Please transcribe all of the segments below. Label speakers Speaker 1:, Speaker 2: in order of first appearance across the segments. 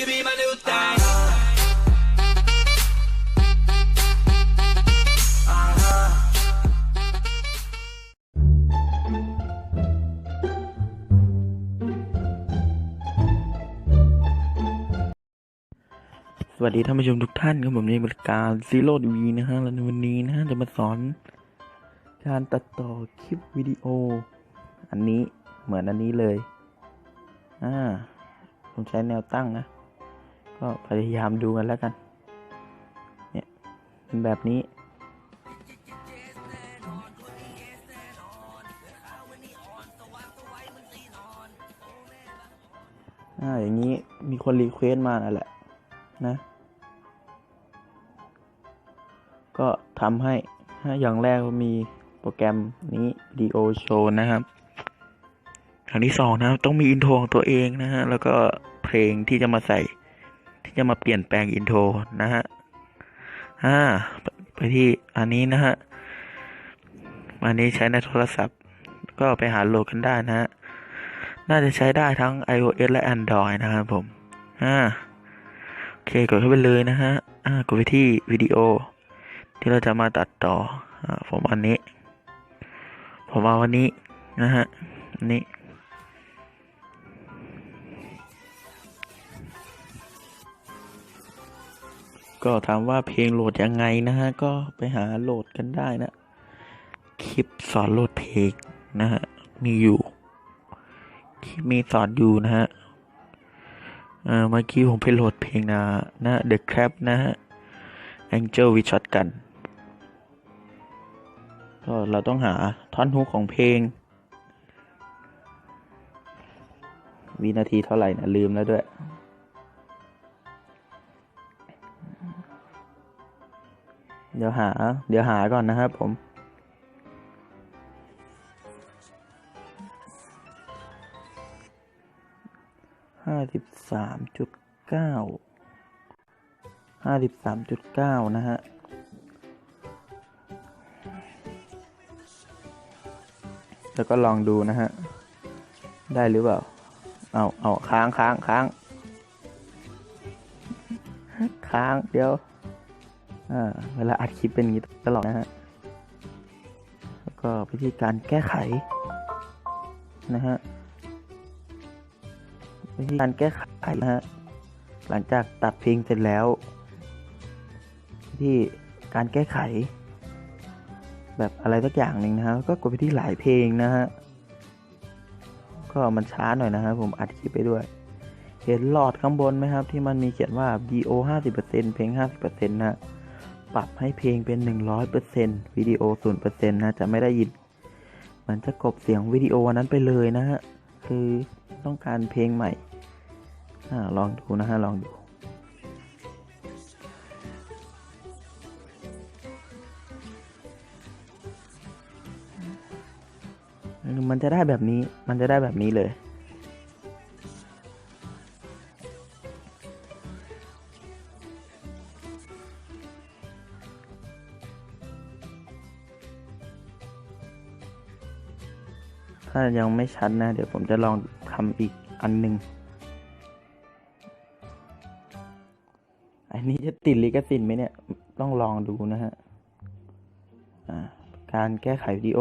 Speaker 1: could be my new thing.
Speaker 2: สวัสดีท่านผู้ชมทุกท่านครับผมในบริการ Zero TV นะฮะและในวันนี้นะฮะจะมาสอน การตัดต่อคลิปวิดีโอ อันนี้เหมือนอันนี้เลย อ่า ผมใช้แนวตั้งนะ ก็พยายามดูกันแล้วกัน เนี่ยเป็นแบบนี้ อ่า อย่างนี้มีคนรีเควสต์มานั่นแหละ นะ ก็ทำให้อย่างแรกมีโปรแกรมนี้วิดีโอโชว์นะครับอย่างที่สองนะต้องมีอินโทรของตัวเองนะฮะ แล้วก็เพลงที่จะมาใส่ ที่จะมาเปลี่ยนแปลงอินโทรนะฮะอ่าไปที่อันนี้นะฮะอันนี้ใช้ในโทรศัพท์ ก็ไปหาโหลดกันได้นะฮะน่าจะใช้ได้ทั้ง iOS และ Android นะครับผมอ่าโอเคกดเข้าไปเลยนะฮะอ่ากดไปที่วิดีโอ ที่เราจะมาตัดต่ออ่าผมอันนี้ ผมเอาวันนี้นะฮะอัน ก็ถามว่าเพลงโหลดยังไงนะฮะ ก็ไปหาโหลดกันได้นะ คลิปสอนโหลดเพลงนะฮะ มีอยู่คลิปมีสอนอยู่นะฮะเออเมื่อกี้ผมไปโหลดเพลงนะนะ The Crab นะฮะ Angel with Shotgun ก็เราต้องหาท่อนฮุกของเพลง วินาทีเท่าไหร่นะลืมแล้วด้วย เดี๋ยวหา เดี๋ยวหาก่อนนะครับผม ห้าสิบสามจุดเก้า ห้าสิบสามจุดเก้านะฮะแล้วก็ลองดูนะฮะ ได้หรือเปล่า เอาเอาค้างค้างค้าง ค้าง เดี๋ยว เวลาอัดคลิปเป็นอย่างนี้ตลอดนะฮะ แล้วก็วิธีการแก้ไขนะฮะ วิธีการแก้ไขนะฮะ หลังจากตัดเพลงเสร็จแล้ววิธีการแก้ไข แบบอะไรสักอย่างหนึ่งนะฮะก็กดไปที่หลายเพลงนะฮะ ก็มันช้าหน่อยนะฮะผมอัดคลิปไปด้วยเห็นหลอดข้างบนไหมครับ ที่มันมีเขียนว่า VO 50%เพลง 50%นะฮะ ปรับให้เพลงเป็น 100%วิดีโอ 0%นะจะไม่ได้ยิน มันจะกบเสียงวิดีโอวันนั้นไปเลยนะฮะ คือต้องการเพลงใหม่อลองดูนะฮะ ลองดูมันจะได้แบบนี้ มันจะได้แบบนี้เลย ถ้ายังไม่ชัดนะ เดี๋ยวผมจะลองทำอีกอันหนึ่งอันนี้จะติดลิขสิทธิ์ไหมเนี่ย ต้องลองดูนะฮะการแก้ไขวิดีโอ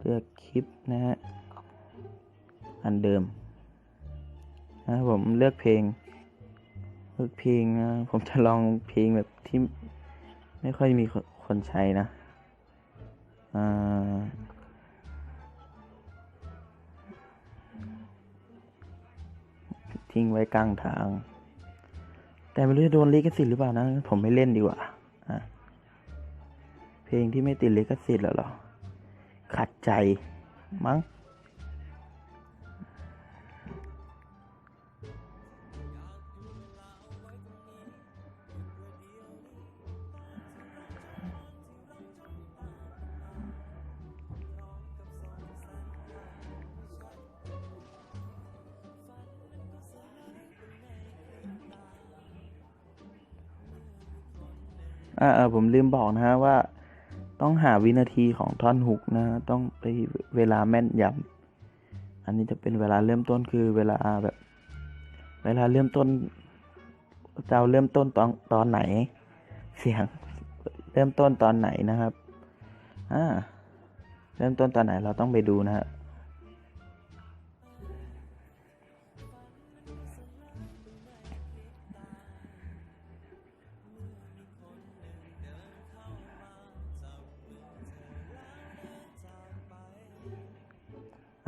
Speaker 2: เลือกคลิปนะฮะ อันเดิมนะผมเลือกเพลง เลือกเพลงนะผมจะลองเพลงแบบที่ไม่ค่อยมีคนใช้นะ อ่า ทิ้งไว้กลางทาง แต่ไม่รู้จะโดนลิขสิทธิ์หรือเปล่านะ ผมไม่เล่นดีกว่าเพลงที่ไม่ติดลิขสิทธิ์แล้วเหรอ ขัดใจมั้ง อ่าผมลืมบอกนะฮะว่า ต้องหาวินาทีของท่อนฮุกนะต้องไปเวลาแม่นยำอันนี้จะเป็นเวลาเริ่มต้นคือเวลาแบบ เวลาเริ่มต้นจะเริ่มต้นตอนตอนไหน เสียงเริ่มต้นตอนไหนนะครับอ่าเริ่มต้นตอนไหนเราต้องไปดูนะฮะ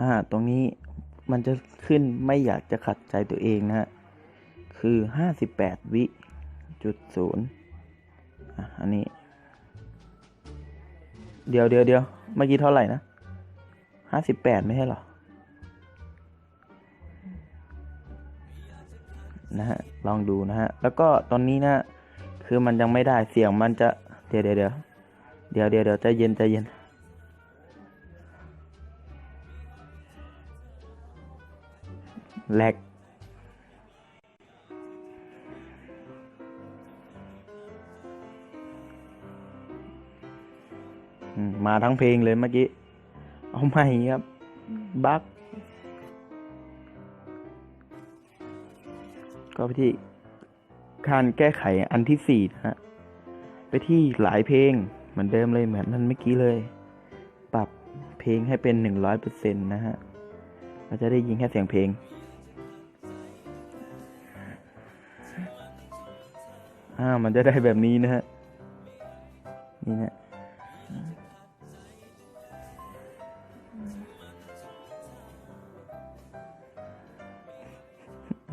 Speaker 2: อ่าตรงนี้มันจะขึ้นไม่อยากจะขัดใจตัวเองนะฮะ คือห้าสิบแปดวิจุดศูนย์อะอันนี้ เดี๋ยวเดี๋ยวเดี๋ยวเมื่อกี้เท่าไหร่นะห้าสิบแปดไม่ใช่หรอ นะฮะ ลองดูนะฮะ แล้วก็ตอนนี้นะ คือมันยังไม่ได้เสียงมันจะ เดี๋ยวเดี๋ยวเดี๋ยวเดี๋ยวเดี๋ยวเดี๋ยวใจเย็นใจเย็น แลกมมาทั้งเพลงเลยเมื่อกี้ เอาใหม่ครับ บักก็ไปที่การแก้ไขอันที่สี่นะฮะ ไปที่หลายเพลงเหมือนเดิมเลยเหมือนมันเมื่อกี้เลย ปรับเพลงให้เป็นหนึ่งร้อยเปอร์เซ็นต์นะฮะ เราจะได้ยินแค่เสียงเพลง อ่า มันจะได้แบบนี้นะฮะ นี่นะ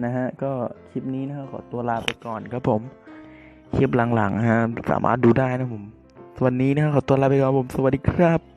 Speaker 2: นะฮะ ก็คลิปนี้นะครับขอตัวลาไปก่อนครับผม คลิปหลังๆฮะ สามารถดูได้นะผม วันนี้นะครับขอตัวลาไปก่อนผม สวัสดีครับ